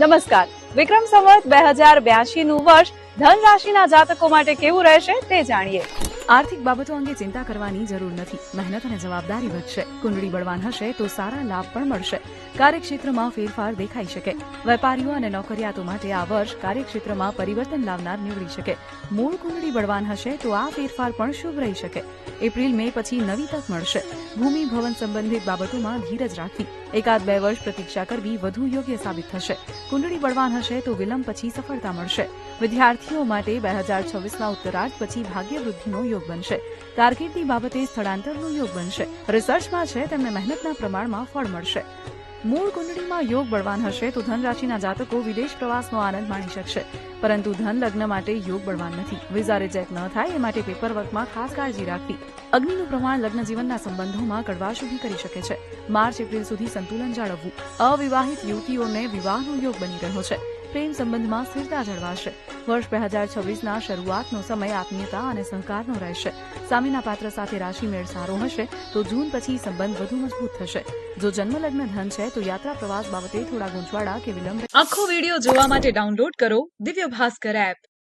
નમસ્કાર. વિક્રમ સંવત બે હજાર બ્યાસી નું વર્ષ ધન રાશિના જાતકો માટે કેવું રહેશે તે જાણીએ. આર્થિક બાબતો અંગે ચિંતા કરવાની જરૂર નથી. મહેનત અને જવાબદારી વધશે. કુંડળી બળવાન હશે તો સારા લાભ પણ મળશે. કાર્યક્ષેત્રમાં ફેરફાર દેખાઈ શકે. વેપારીઓ અને નોકરિયાતો માટે આ વર્ષ કાર્યક્ષેત્રમાં પરિવર્તન લાવનાર નીવડી શકે. મૂળ કુંડળી બળવાન હશે તો આ ફેરફાર પણ શુભ રહી શકે. એપ્રિલ, મે પછી નવી તક મળશે. ભૂમિ, ભવન સંબંધિત બાબતોમાં ધીરજ રાખવી. એકાદ બે વર્ષ પ્રતીક્ષા કરવી વધુ યોગ્ય સાબિત થશે. કુંડળી બળવાન હશે તો વિલંબ પછી સફળતા મળશે. વિદ્યાર્થીઓ માટે બે હજાર છવ્વીસના ઉત્તરાર્ધ પછી ભાગ્ય વૃદ્ધિનો યોગ બનશે. કારકિર્દી બાબતે સ્થળાંતરનો યોગ બનશે. રિસર્ચમાં છે, તેમને મહેનતના પ્રમાણમાં ફળ મળશે. મૂળ કુંડળીમાં યોગ બળવાન હશે તો ધનરાશિના જાતકો વિદેશ પ્રવાસનો આનંદ માણી શકશે. પરંતુ ધન લગ્ન માટે યોગ બળવાન નથી. વિઝા રિજેક્ટ ન થાય એ માટે પેપર વર્કમાં ખાસ કાળજી રાખવી. અગ્નિનું પ્રમાણ લગ્ન જીવનના સંબંધોમાં કડવાશ સુધી કરી શકે છે. માર્ચ, એપ્રિલ સુધી સંતુલન જાળવવું. અવિવાહિત યુવતીઓને વિવાહનો યોગ બની રહ્યો છે. પ્રેમ સંબંધમાં સ્થિરતા જળવાશે. વર્ષ બે હજાર છવ્વીસના શરૂઆતનો સમય આત્મીયતા અને સહકારનો રહેશે. સામેના પાત્ર સાથે રાશિમેળ સારો હશે, તો જૂન પછી સંબંધ વધુ મજબૂત થશે. જો જન્મલગ્ન ધન છે, તો યાત્રા પ્રવાસ બાબતે થોડા ગૂંચવાડા કે વિલંબ આખો વીડિયો જોવા માટે ડાઉનલોડ કરો દિવ્ય ભાસ્કર એપ.